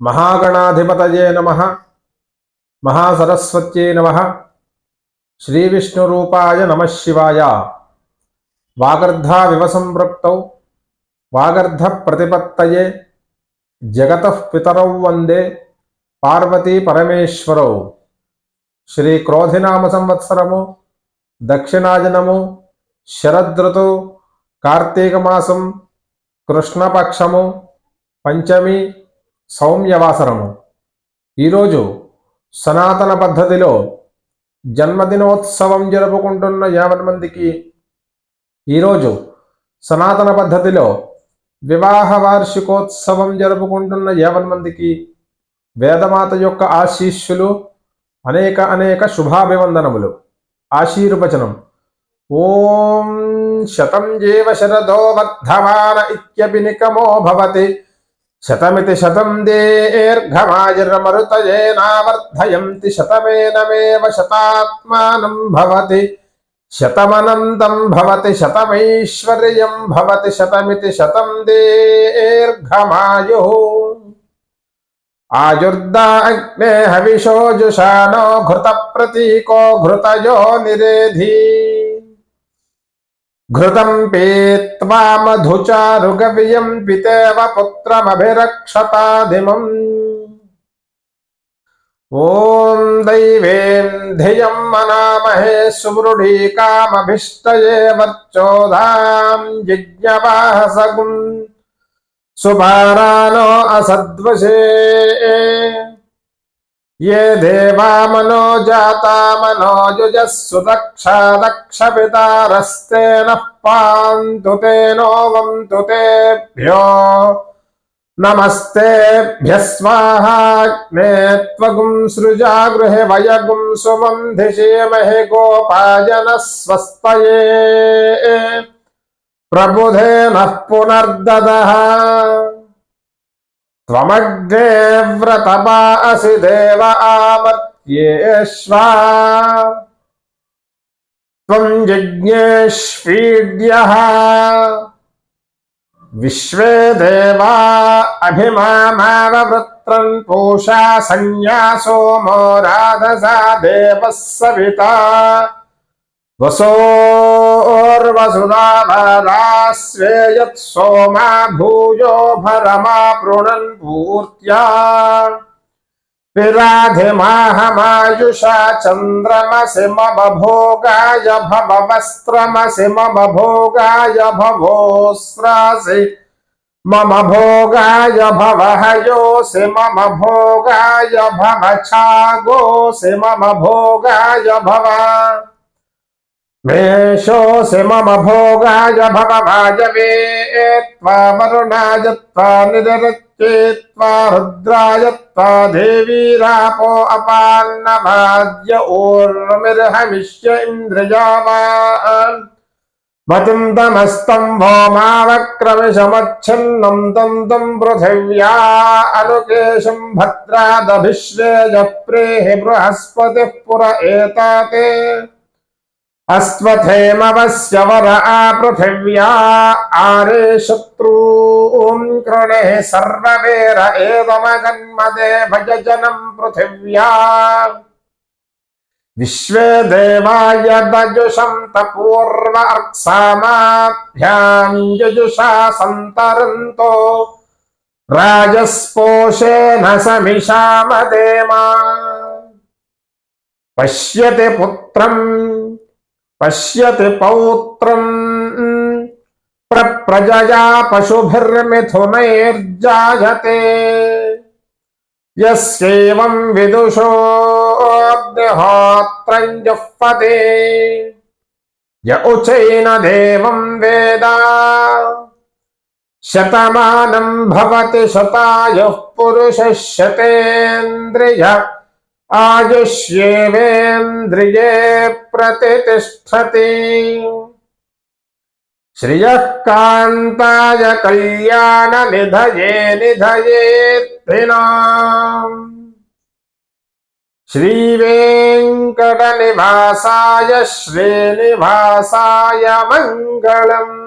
మహాగణాధిపతయే నమ మహాసరస్వత్యే నమ శ్రీవిష్ణురూపాయ నమ శివాయ వాగర్ధావివ సంపృక్తౌ వాగర్ధ ప్రతిపత్తయే జగతః పితరౌ వందే పార్వతీ పరమేశ్వరౌ శ్రీ క్రోధినామ సంవత్సరము దక్షిణాజనము శరదృతు కార్తీక మాసం కృష్ణపక్షము పంచమి సౌమ్యవాసరము ఈరోజు సనాతన పద్ధతిలో జన్మదినోత్సవం జరుపుకుంటున్న యావన్ మందికి ఈరోజు సనాతన పద్ధతిలో వివాహ వార్షికోత్సవం జరుపుకుంటున్న యావన్ మందికి వేదమాత యొక్క ఆశీస్సులు అనేక అనేక శుభాభివందనములు. ఆశీర్వచనం. ఓం శతం జీవ శరదో వర్ధమాన ఇత్యపి నికమో భవతి. शतमिति शतम् दीर्घमायुर्मरुतयेनावर्धयन्ति शतमेनमेव शतात्मानम् भवति। शतमनन्तं भवति, शतमैश्वर्यं भवति, शतमिति शतम् देर्घमायुः। आयुर्दा अग्ने हविषो जुषानो घृतप्रतीको घृतयो निरेधी। घृतम् पीत्वा मधुचारुगव्यम् पितेव पुत्रमभिरक्षताधिमम् ॐ दैवीम् धियम् मनामहे सुवृढीकामभिष्टये वर्चोधाम् जिज्ञवाहसगुम् सुभारानो असद्वशे। ये देवा मनो जाता मनोजुजः सुदक्षा दक्षपितारस्ते नः पान्तु ते नो वन्तु तेभ्यो। नमस्तेभ्यः स्वाहाग्ने त्वगुं सृजा गृहे वयगुं सुमन्धिषेमहे गोपायनः प्रबुधे नः पुनर्ददः। त्वमग्ने व्रतपा देव आमर्त्येष्वा। त्वं जिज्ञेष्वीड्यः विश्वे देवा अभिमामाववृत्रन् पूषा संन्यासोमो राधसा देवः सविता। वसोर्वसुधाभरास्वे यत् सोमा भूयो भरमा पृणन् पूर्त्या विराधिमाहमायुषा चन्द्रमसि मम भोगाय भवस्त्रमसि मम भोगाय भवोस्रासि मम भोगाय भवहयोऽसि, मम भोगाय भवछागोऽसि, मम भोगाय भव मेषोऽसि मम भोगाय भवभाजवे त्वा वरुणाय त्वा निरच्ये त्वा रुद्राय त्वा देवीरापो अपान्नभाद्य ऊर्मिर्हमिष्य इन्द्रियावान् वतिन्दमस्तं भौमावक्रमिशमच्छिन्नं तं तं पृथिव्या अनुकेशं भद्रादभिश्रेयः प्रेहि बृहस्पतिः पुर एताते। अस्त्वथेमवस्य वर आपृथिव्या आरे शत्रून् कृणे सर्ववेर एवमगन्मदे भजजनं पृथिव्या। विश्वे देवाय दजुषं तपूर्व अर्क्सामाभ्यां यजुषा सन्तरन्तो। राजस्पोषेण समिषामदेमा। पश्यति पुत्रम् पश्यति पौत्रम् प्रप्रजया पशुभिर्मिथुनैर्जायते। यस्यैवं विदुषोऽग्निहोत्रं जुह्वते य उचैन देवं वेद। शतमानं भवति शतायुः पुरुषः शतेन्द्रिय। आयुष्येवेन्द्रिये प्रतितिष्ठति श्रियः कान्ताय कल्याणनिधये निधयेत्थिनाम् श्रीवेङ्कटनिवासाय श्रीनिवासाय मङ्गलम्।